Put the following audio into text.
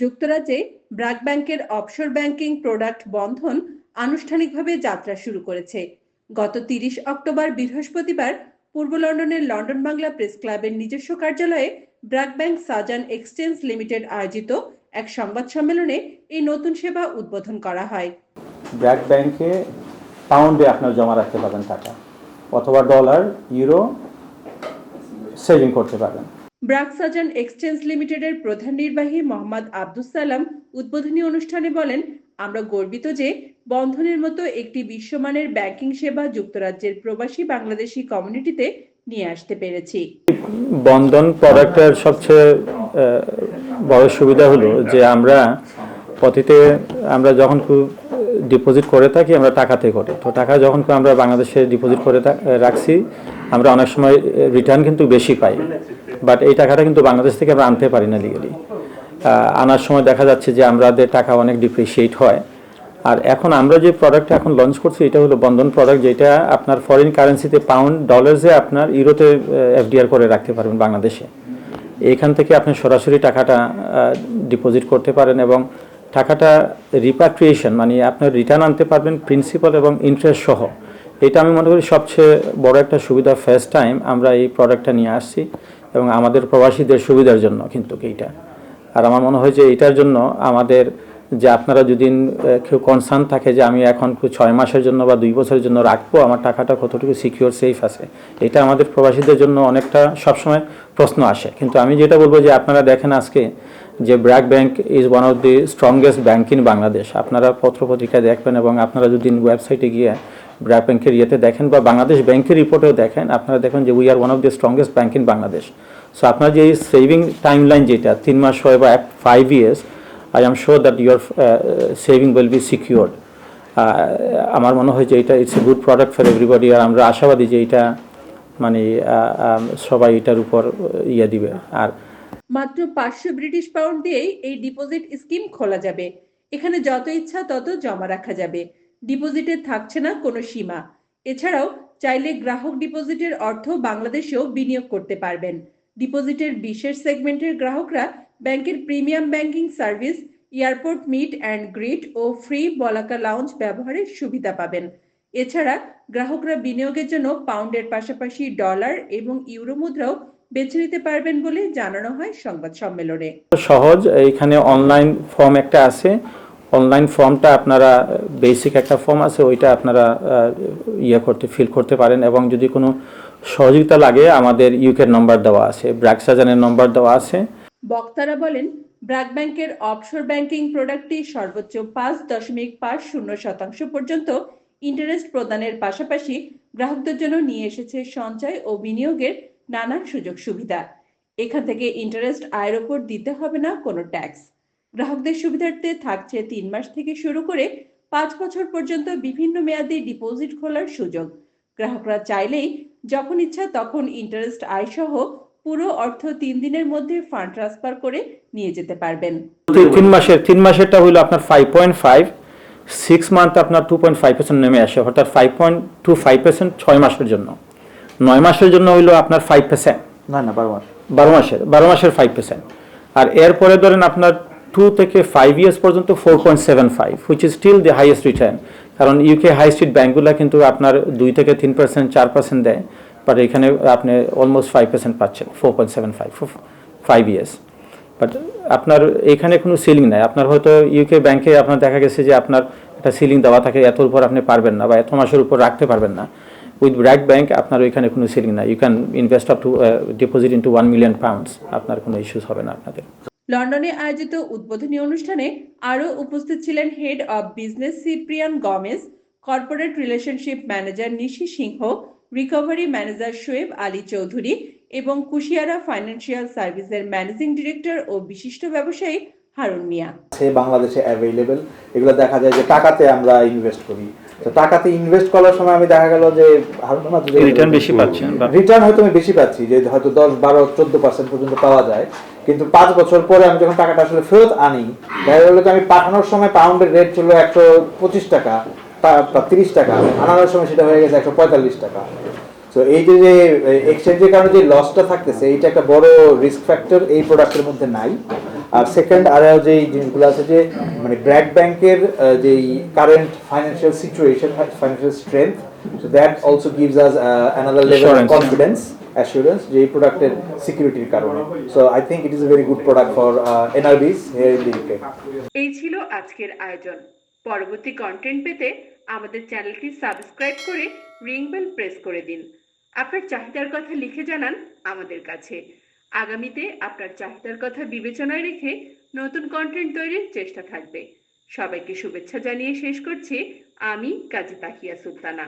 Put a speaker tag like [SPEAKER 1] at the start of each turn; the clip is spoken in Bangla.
[SPEAKER 1] যুক্তরাজ্যে ব্র্যাক ব্যাংকের অফশোর ব্যাংকিং প্রোডাক্ট বন্ধন আনুষ্ঠানিকভাবে যাত্রা শুরু করেছে। গত তিরিশ অক্টোবর বৃহস্পতিবার পূর্ব লন্ডনের লন্ডন বাংলা প্রেস ক্লাবের নিজস্ব কার্যালয়ে BRAC bank Sajan exchange limited আয়োজিত এক সংবাদ সম্মেলনে এই নতুন সেবা উদ্বোধন করা হয়।
[SPEAKER 2] ব্র্যাক ব্যাংকে পাউন্ডে আপনার জমা রাখতে পারবেন টাকা অথবা ডলার ইউরো সেভিং করতে পারবেন।
[SPEAKER 1] ব্র্যাক সাজান এক্সচেঞ্জ লিমিটেডের প্রধান নির্বাহী মোহাম্মদ আব্দুস সালাম উদ্বোধনী অনুষ্ঠানে বলেন, আমরা গর্বিত যে বন্ধনের মতো একটি বিশ্বমানের ব্যাংকিং সেবা যুক্তরাজ্যের প্রবাসী বাংলাদেশি কমিউনিটিতে নিয়ে আসতে পেরেছি।
[SPEAKER 2] বন্ধন প্রোডাক্টের সবচেয়ে বড় সুবিধা হলো যে আমরা অতীতে আমরা যখন ডিপোজিট করে থাকি, আমরা টাকাতে করি। তো টাকা যখন আমরা বাংলাদেশে ডিপোজিট করে রাখছি আমরা অনেক সময় রিটার্ন কিন্তু বেশি পাই। বাট এই টাকাটা কিন্তু বাংলাদেশ থেকে আমরা আনতে পারি না লিগালি আনার সময় দেখা যাচ্ছে যে আমাদের টাকা অনেক ডিপ্রিসিয়েট হয়। আর এখন আমরা যে প্রোডাক্টটা এখন লঞ্চ করছি, এটা হলো বন্ধন প্রোডাক্ট যেটা আপনার ফরেন কারেন্সিতে পাউন্ড ডলার্সে আপনার ইউরোতে এফডিআর করে রাখতে পারবেন বাংলাদেশে। এইখান থেকে আপনি সরাসরি টাকাটা ডিপোজিট করতে পারেন এবং টাকাটা রিপাট্রিয়েশন মানে আপনার রিটার্ন আনতে পারবেন প্রিন্সিপাল এবং ইন্টারেস্ট সহ। এটা আমি মনে করি সবচেয়ে বড় একটা সুবিধা ফার্স্ট টাইম আমরা এই প্রোডাক্টটা নিয়ে আসছি এবং আমাদের প্রবাসীদের সুবিধার জন্য কিন্তু এইটা। আর আমার মনে হয় যে এটার জন্য আমাদের যে আপনারা যদি কেউ কনসার্ন থাকে যে আমি এখন ছয় মাসের জন্য বা দুই বছরের জন্য রাখব, আমার টাকাটা কতটুকু সিকিউর সেফ আছে, এটা আমাদের প্রবাসীদের জন্য অনেকটা সবসময় প্রশ্ন আসে। কিন্তু আমি যেটা বলব যে আপনারা দেখেন আজকে যে BRAC bank is one of the strongest bank in Bangladesh. আপনারা পত্রপত্রিকায় দেখবেন এবং আপনারা যদি ওয়েবসাইটে গিয়ে ব্র্যাক ব্যাংকের ইয়েতে দেখেন বা বাংলাদেশ ব্যাংকের রিপোর্টেও দেখেন। আপনারা দেখেন যে we are one of the strongest bank in Bangladesh so আপনার যে এই সেভিং টাইম লাইন যেটা, তিন মাস হয় বা five years I am sure that your saving will be secured আমার মনে হয় যে এটা it's a good product for everybody আর আমরা আশাবাদী যে এটা মানে সবাই এটার উপর ইয়ে দিবে। আর
[SPEAKER 1] মাত্র পাঁচশো ব্রিটিশ পাউন্ড দিয়েই এই ডিপোজিট স্কিম খোলা যাবে। এখানে যত ইচ্ছা তত জমা রাখা যাবে। ডিপোজিটে থাকছে না কোনো সীমা। এছাড়াও চাইলে গ্রাহক ডিপোজিটের অর্থ বাংলাদেশেও বিনিয়োগ করতে পারবেন। ডিপোজিটের বিশেষ সেগমেন্টের গ্রাহকরা ব্যাংকের premium banking service, airport meet and greet O free Balaka lounge ব্যবহারের সুবিধা পাবেন। এছাড়া গ্রাহকরা বিনিয়োগের জন্য পাউন্ডের পাশাপাশি ডলার এবং ইউরো মুদ্রাও বেছে নিতে পারবেন বলে জানানো হয় সংবাদ সম্মেলনে।
[SPEAKER 2] সহজ এখানে অনলাইন ফর্ম একটা আছে। অনলাইন ফর্মটা আপনারা বেসিক একটা ফর্ম আছে, ওইটা আপনারা ইয়ে করতে ফিল করতে পারেন এবং যদি কোনো সহযোগিতা লাগে, আমাদের ইউকের নম্বর দেওয়া আছে ব্র্যাক সাজানের নম্বর দেওয়া আছে।
[SPEAKER 1] বক্তারা বলেন ব্র্যাক ব্যাংকের অফশোর ব্যাংকিং প্রোডাক্টটি সর্বোচ্চ পাঁচ দশমিক পাঁচ শূন্য শতাংশ পর্যন্ত ইন্টারেস্ট প্রদানের পাশাপাশি গ্রাহকদের জন্য নিয়ে এসেছে সঞ্চয় ও বিনিয়োগের নানান সুযোগ সুবিধা। এখান থেকে ইন্টারেস্ট আয়ের ওপর দিতে হবে না কোনো ট্যাক্স গ্রাহকদের সুবিধার্থে থাকছে তিন মাস থেকে শুরু করে পাঁচ বছর পর্যন্ত বিভিন্ন মেয়াদে ডিপোজিট খোলার সুযোগ। গ্রাহকরা চাইলেই যখন ইচ্ছা তখন ইন্টারেস্ট আয় সহ পুরো অর্থ তিন দিনের মধ্যে ফান্ড ট্রান্সফার করে নিয়ে যেতে পারবেন।
[SPEAKER 2] তিন- তিন মাসের তিন মাসেরটা হলো আপনার five point five six month আপনার টু পয়েন্ট ফাইভ পার্সেন্ট নেমে আসে অর্থাৎ five point two five percent ছয় মাসের জন্য। নয় মাসের জন্য হইল আপনার ফাইভ পার্সেন্ট
[SPEAKER 3] না না বারো মাস।
[SPEAKER 2] বারো মাসের বারো মাসের ফাইভ পার্সেন্ট আর এরপরে ধরেন আপনার টু থেকে ফাইভ ইয়ার্স পর্যন্ত four point seven five which is still the highest return কারণ ইউকে হাই স্ট্রিট ব্যাঙ্কগুলো কিন্তু আপনার দুই থেকে তিন পার্সেন্ট চার পার্সেন্ট দেয় বাট এখানে আপনি অলমোস্ট ফাইভ পার্সেন্ট পাচ্ছেন four point seven five five years but আপনার এখানে কোনো সিলিং নাই। আপনার হয়তো ইউকে ব্যাংকে আপনার দেখা গেছে যে আপনার একটা সিলিং দেওয়া থাকে এত উপর আপনি পারবেন না বা এত মাসের উপর রাখতে পারবেন না। উইথ ব্র্যাক ব্যাংক আপনার ওইখানে কোনো সিলিং নাই। You can invest up to deposit into one million pounds আপনার কোনো ইস্যুস হবে না আপনাদের।
[SPEAKER 1] লন্ডনে আয়োজিত উদ্বোধনী অনুষ্ঠানে আরও উপস্থিত ছিলেন head of business Cyprian Gomes corporate relationship manager Nishi Singha recovery manager Shoaib Ali Chowdhury এবং কুশিয়ারা ফাইন্যান্সিয়াল সার্ভিসের ম্যানেজিং ডিরেক্টর ও বিশিষ্ট ব্যবসায়ী হারুন মিয়া।
[SPEAKER 3] আছে বাংলাদেশে অ্যাভেলেবেল এগুলো দেখা যায় যে টাকাতে আমরা ইনভেস্ট করি। তো টাকাতে ইনভেস্ট করার সময় আমি দেখা গেল যে
[SPEAKER 2] রিটার্ন বেশি পাচ্ছেন বা
[SPEAKER 3] রিটার্ন হয়তো আমি বেশি পাচ্ছি যে হয়তো দশ বারো চোদ্দ পার্সেন্ট পর্যন্ত পাওয়া যায়। কিন্তু পাঁচ বছর পরে আমি যখন টাকাটা আসলে ফেরত আনি দেখা গেলো যে আমি পাঠানোর সময় পাউন্ডের রেট ছিল একশো পঁচিশ টাকা তিরিশ টাকা আনানোর সময় সেটা হয়ে গেছে একশো পঁয়তাল্লিশ টাকা। তো এই যে যে এক্সচেঞ্জের কারণে যে লসটা থাকতেছে এইটা একটা বড় রিস্ক ফ্যাক্টর এই প্রোডাক্টের মধ্যে নাই। আর সেকেন্ড আরও যে জিনিসগুলো আছে যে মানে ব্র্যাক ব্যাংকের যে current financial situation financial strength so that also gives us another level of confidence assurance যে এই প্রোডাক্টের সিকিউরিটির কারণে। So I think it is a very good product for NRBs
[SPEAKER 1] এই ছিল আজকের আয়োজন। পরবর্তী কন্টেন্ট পেতে আমাদের চ্যানেলটি সাবস্ক্রাইব করে রিং বেল প্রেস করে দিন। আপনার চাহিদার কথা লিখে জানান আমাদের কাছে। আগামীতে আপনার চাহিদার কথা বিবেচনায় রেখে নতুন কন্টেন্ট তৈরির চেষ্টা থাকবে। সবাইকে শুভেচ্ছা জানিয়ে শেষ করছি। আমি কাজী তাহিয়া সুলতানা।